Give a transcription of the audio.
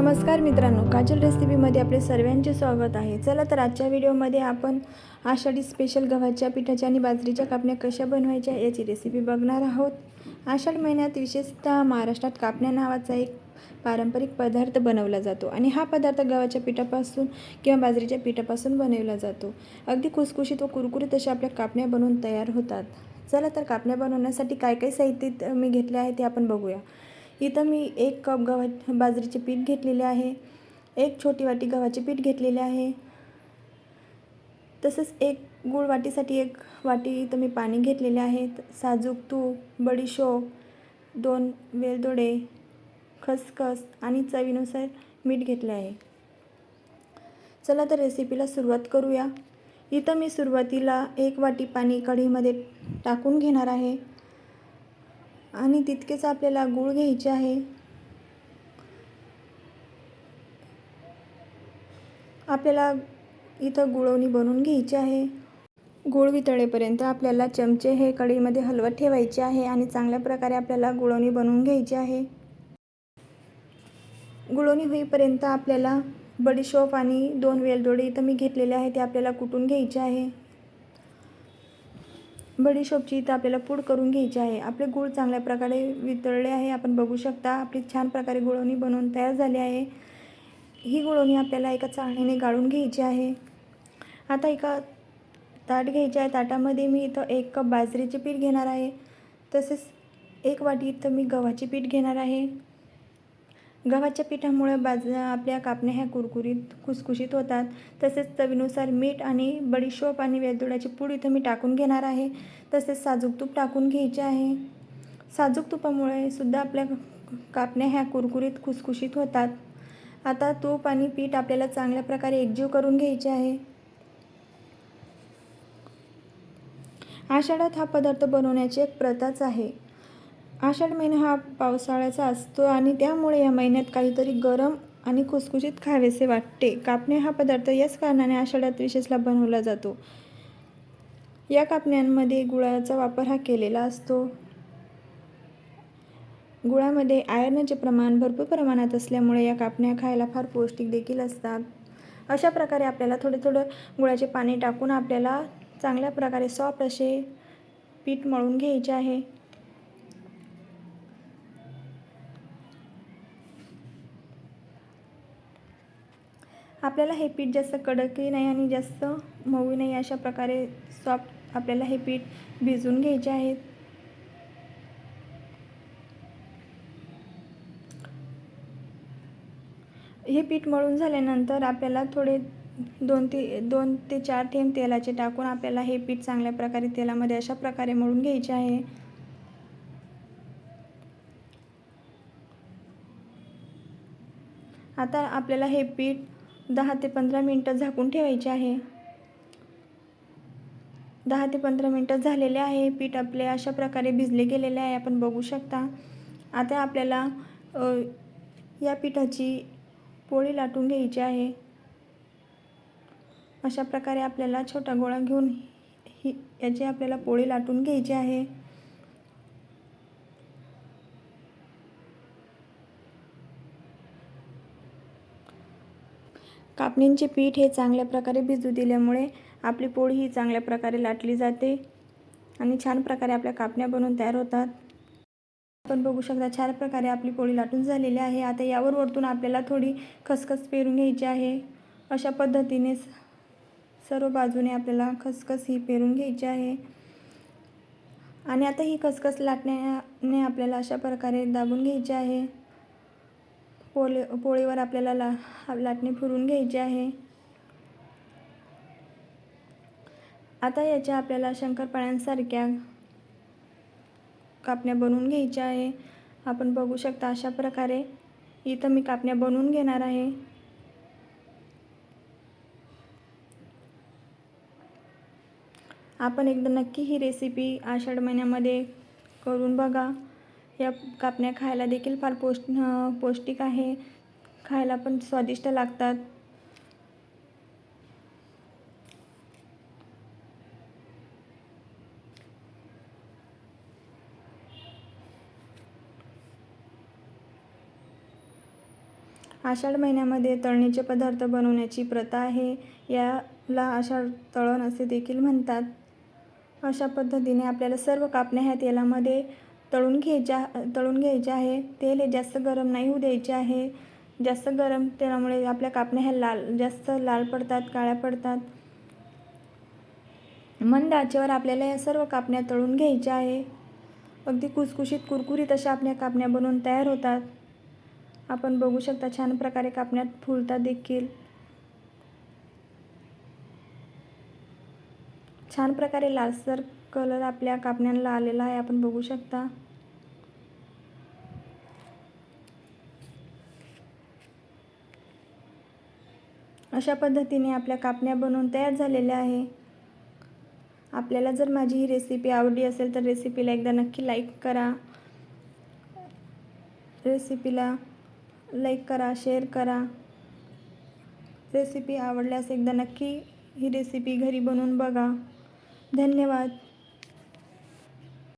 नमस्कार मित्रांनो काजल रेसिपीमध्ये आपले सर्वांचे स्वागत आहे. चला तर आजच्या व्हिडिओमध्ये आपण आषाढी स्पेशल गव्हाच्या पिठाच्या आणि बाजरीच्या कापण्या कशा बनवायच्या याची रेसिपी बघणार आहोत. आषाढ महिन्यात विशेषतः महाराष्ट्रात कापण्या नावाचा एक पारंपरिक पदार्थ बनवला जातो आणि हा पदार्थ गव्हाच्या पिठापासून किंवा बाजरीच्या पिठापासून बनवला जातो. अगदी खुसखुशीत व कुरकुरीत अशा आपल्या कापण्या बनवून तयार होतात. चला तर कापण्या बनवण्यासाठी काय काय साहित्य मी घेतले आहे ते आपण बघूया. इथं मी एक कप गव्हा बाजरीचे पीठ घेतलेले आहे. एक छोटी वाटी गव्हाचे पीठ घेतलेले आहे. तसंच एक गुळ वाटीसाठी एक वाटी इथं मी पाणी घेतलेले आहे. साजूक तूप बडीशोप दोन वेलदोडे खसखस आणि चवीनुसार मीठ घेतले आहे. चला तर रेसिपीला सुरुवात करूया. इथं मी सुरुवातीला एक वाटी पाणी कढीमध्ये टाकून घेणार आहे. आणि तितकेच आपल्याला गूळ घ्यायचे आहे. आपल्याला इथं गुळवणी बनवून घ्यायची आहे. गुळ वितळेपर्यंत आपल्याला चमचे हे कढईमध्ये हलवत ठेवायचे आहे आणि चांगल्या प्रकारे आपल्याला गुळवणी बनवून घ्यायची आहे. गुळवणी होईपर्यंत आपल्याला बडीशोप आणि दोन वेलदोडे इथं मी घेतलेले आहे ते आपल्याला कुटून घ्यायचे आहे. बडीशोपची इथं आपल्याला पूड करून घ्यायची आहे. आपले गूळ चांगल्या प्रकारे वितळले आहे. आपण बघू शकता आपली छान प्रकारे गुळवणी बनवून तयार झाली आहे. ही गुळवणी आपल्याला एका चाळणीने गाळून घ्यायची आहे. आता एका ताट घ्यायचे आहे. ताटामध्ये मी इथं एक कप बाजरीचे पीठ घेणार आहे. तसेच एक वाटी इथं मी गव्हाचे पीठ घेणार आहे. गव्हाच्या पिठामुळे बाज आपल्या कापण्या ह्या कुरकुरीत खुसखुशीत होतात. तसेच चवीनुसार मीठ आणि बडीशोप आणि वेलदोड्याची पूड इथं मी टाकून घेणार आहे. तसेच साजूक तूप टाकून घ्यायचे आहे. साजूक तुपामुळे सुद्धा आपल्या कापण्या ह्या कुरकुरीत खुसखुशीत होतात. आता तूप आणि पीठ आपल्याला चांगल्या प्रकारे एकजीव करून घ्यायचे आहे. आषाढात हा पदार्थ बनवण्याची एक प्रथाच आहे. आषाढ महिना हा पावसाळ्याचा असतो आणि त्यामुळे या महिन्यात काहीतरी गरम आणि खुसखुशीत खावेसे वाटते. कापणे हा पदार्थ याच कारणाने आषाढात विशेषला बनवला जातो. या कापण्यांमध्ये गुळाचा वापर हा केलेला असतो. गुळामध्ये आयर्नचे प्रमाण भरपूर प्रमाणात असल्यामुळे या कापण्या खायला फार पौष्टिक देखील असतात. अशा प्रकारे आपल्याला थोडे थोडं गुळाचे पाणी टाकून आपल्याला चांगल्या प्रकारे सॉफ्ट असे पीठ मळून घ्यायचे आहे. आपल्याला हे पीठ जास्त कडकही नाही आणि जास्त मऊ नाही अशा प्रकारे सॉफ्ट आपल्याला हे पीठ भिजवून घ्यायचे आहेत. हे पीठ मळून झाल्यानंतर आपल्याला थोडे दोन ते दोन ते चार थेंब तेलाचे टाकून आपल्याला हे पीठ चांगल्या प्रकारे तेलामध्ये अशा प्रकारे मळून घ्यायचे आहे. आता आपल्याला हे पीठ दहा ते पंधरा मिनटं झाकून ठेवायचे आहे. दहा ते पंधरा मिनटं झालेले आहे. पीठ आपले अशा प्रकारे भिजले गेलेले आहे. आपण बघू शकता. आता आपल्याला या पिठाची पोळी लाटून घ्यायची आहे. अशा प्रकारे आपल्याला छोटा गोळा घेऊन ही याची आपल्याला पोळी लाटून घ्यायची आहे. कापणींचे पीठ हे चांगल्या प्रकारे भिजू दिल्यामुळे आपली पोळी ही चांगल्या प्रकारे लाटली जाते आणि छान प्रकारे आपल्या कापण्या बनवून तयार होतात. आपण बघू शकता छान प्रकारे आपली पोळी लाटून झालेली आहे. आता यावर वरतून आपल्याला थोडी खसखस पेरून घ्यायची आहे. अशा पद्धतीने सर्व बाजूने आपल्याला खसखस ही पेरून घ्यायची आहे. आणि आता ही खसखस लाटण्याने आपल्याला अशा प्रकारे दाबून घ्यायची आहे. पोळी पोळीवर आपल्याला ला लाटणी फिरून घ्यायची आहे. आता याच्या आपल्याला शंकरपाळ्यांसारख्या कापण्या बनवून घ्यायच्या आहे. आपण बघू शकता अशा प्रकारे इथं मी कापण्या बनवून घेणार आहे. आपण एकदा नक्की ही रेसिपी आषाढ महिन्यामध्ये करून बघा. या कापण्या खायला देखील फार पौष्ट पौष्टिक आहे. खायला पण स्वादिष्ट लागतात. आषाढ महिन्यामध्ये तळणीचे पदार्थ बनवण्याची प्रथा आहे. याला आषाढ तळण असे देखील म्हणतात. अशा पद्धतीने आपल्याला सर्व कापण्या ह्या तेलामध्ये तळून घ्यायच्या तळून घ्यायचे आहे. तेल हे जास्त गरम नाही होऊ द्यायचे आहे. जास्त गरम तेलामुळे आपल्या कापण्या ह्या लाल जास्त लाल पडतात काळ्या पडतात. मंद आचेवर आपल्याला या सर्व कापण्या तळून घ्यायच्या आहे. अगदी कुसकुशीत कुरकुरीत अशा आपल्या कापण्या बनवून तयार होतात. आपण बघू शकता छान प्रकारे कापण्यात फुलतात देखील. छान प्रकारे लालसर कलर आपल्या कापण्यांना आलेला आहे. आपण बघू शकता. अशा पद्धतीने आपल्या कापण्या बनवून तयार झालेल्या आहे. आपल्याला जर माझी ही रेसिपी आवडली असेल तर रेसिपीला एकदा नक्की लाईक करा. रेसिपीला लाईक करा शेअर करा. रेसिपी आवडल्यास एकदा नक्की ही रेसिपी घरी बनवून बघा. धन्यवाद.